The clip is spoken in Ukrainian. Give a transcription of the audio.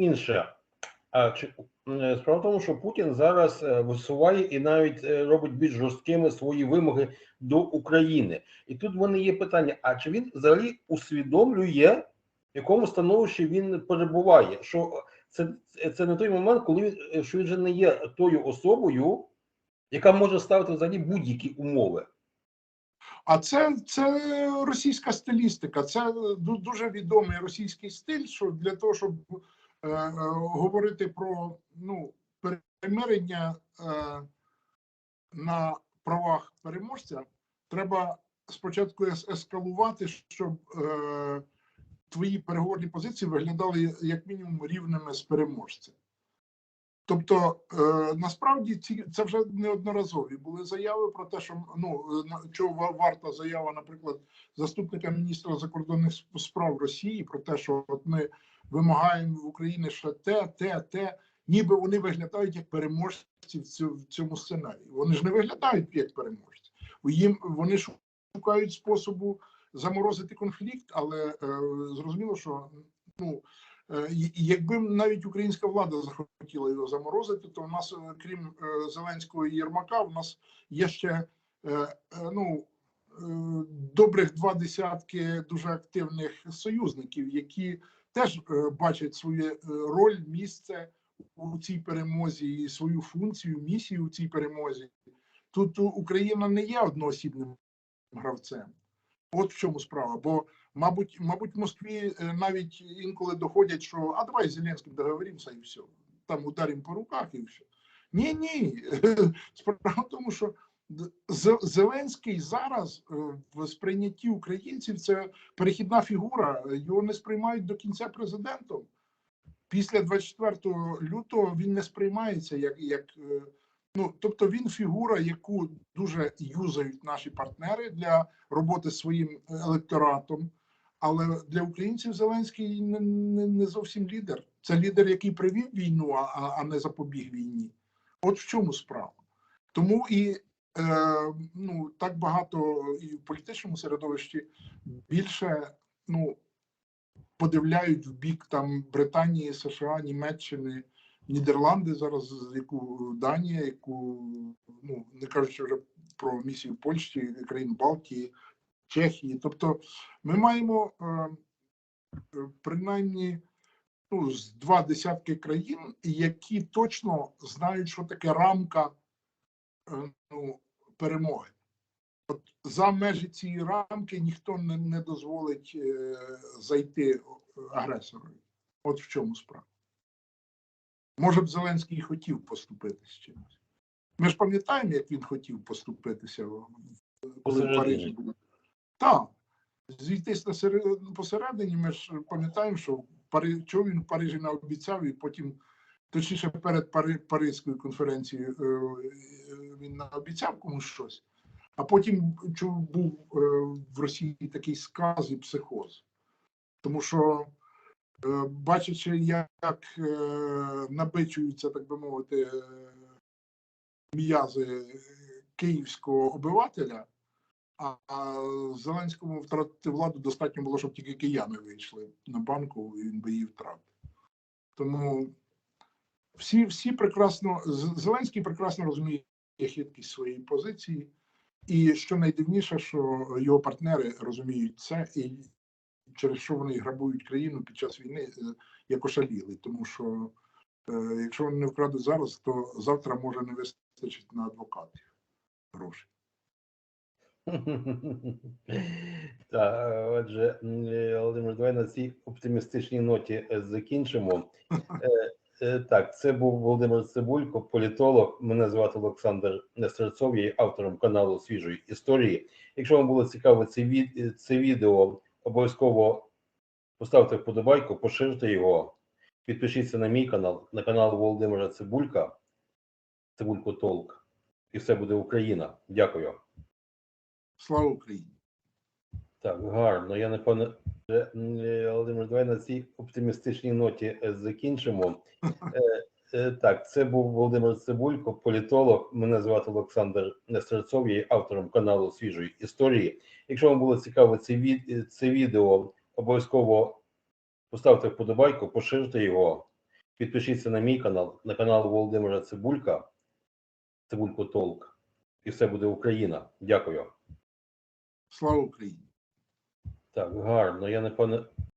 інше. Е, справа в тому, що Путін зараз е, висуває і навіть е, робить більш жорсткими свої вимоги до України. І тут в мене є питання: а чи він взагалі усвідомлює, в якому становищі він перебуває? Що це, це не той момент, коли він, що він вже не є тою особою, яка може ставити взагалі будь-які умови. А це, це російська стилістика, це дуже відомий російський стиль, що для того, щоб говорити про ну, перемирення е, на правах переможця, треба спочатку ескалувати, щоб е, твої переговорні позиції виглядали як мінімум рівними з переможцем. Тобто е, насправді ці це вже неодноразові були заяви про те, що ну чого варта заява, наприклад, заступника міністра закордонних справ Росії про те, що от ми вимагаємо в Україні ще те, те, те, ніби вони виглядають як переможці в цьому сценарії. Вони ж не виглядають як переможці. Їм вони шукають способу заморозити конфлікт, але е, зрозуміло, що ну. Е, Якби навіть українська влада захотіла його заморозити, то в нас, е, крім е, Зеленського і Єрмака, в нас є ще е, е, ну, е, добрих два десятки дуже активних союзників, які теж е, бачать свою е, роль, місце у цій перемозі і свою функцію, місію у цій перемозі. Тут Україна не є одноосібним гравцем. От в чому справа. Бо Мабуть, мабуть, в Москві е, навіть інколи доходять, що а давай з Зеленським договоримося і все. Там ударимо по руках і все. Ні, ні. Справа в тому, що Зеленський зараз е, в сприйнятті українців це перехідна фігура. Його не сприймають до кінця президентом. Після 24 лютого він не сприймається як, як е, ну, тобто він фігура, яку дуже юзають наші партнери для роботи з своїм електоратом. Але для українців Зеленський не, не, не зовсім лідер. Це лідер, який привів війну, а, а- не запобіг війні. От в чому справа. Тому і ну, так багато і в політичному середовищі більше ну, подивляють в бік там Британії, США, Німеччини, Нідерланди зараз, яку Данія, яку ну не кажучи вже про місію Польщі, країн Балтії, Чехії. Тобто ми маємо е, е, принаймні ну, з два десятки країн, які точно знають, що таке рамка е, ну, перемоги. От за межі цієї рамки ніхто не, не дозволить е, зайти е, агресорові. От в чому справа. Може б Зеленський і хотів поступити з чимось. Ми ж пам'ятаємо, як він хотів поступитися, коли в Парижі був. Так. Зійтись на серед- посередині, ми ж пам'ятаємо, що в Пари... чого він в Парижі не обіцяв, і потім, точніше, перед Пари... Паризькою конференцією е, е, він наобіцяв комусь щось, а потім був е, в Росії такий сказ і психоз. Тому що, бачачи, як набичуються, так би мовити, м'язи київського обивателя, а Зеленському втратити владу достатньо було, щоб тільки кияни вийшли на банку, і він би її втратив. Тому всі, всі прекрасно, Зеленський прекрасно розуміє хиткість своєї позиції, і що найдивніше, що його партнери розуміють це, і через що вони грабують країну під час війни е, як ошаліли. Тому що е, якщо вони не вкрадуть зараз, то завтра може не вистачить на адвокатів грошей. Так, отже, е, Володимир, давай на цій оптимістичній ноті закінчимо. Е, Так, це був Володимир Цибулько, політолог. Мене звати Олександр Нестерцов, я є автором каналу Свіжої історії. Якщо вам було цікаво це, від, це відео, обов'язково поставте вподобайку, поширте його, підпишіться на мій канал, на канал Володимира Цибулька, Цибулько Толк, і все буде Україна. Дякую. Слава Україні! Так, гарно. Я напевно, е, е, Володимир, давай на цій оптимістичній ноті е, закінчимо. Е, е, Так, це був Володимир Цибулько, політолог. Мене звати Олександр Нестерцов, я є автором каналу Свіжої історії. Якщо вам було цікаво це, від, е, це відео, обов'язково поставте вподобайку, поширте його, Підпишіться на мій канал, на канал Володимира Цибулька, Цибулько Толк. І все буде Україна. Дякую. Слава Україні! Так, гарно. Я не пане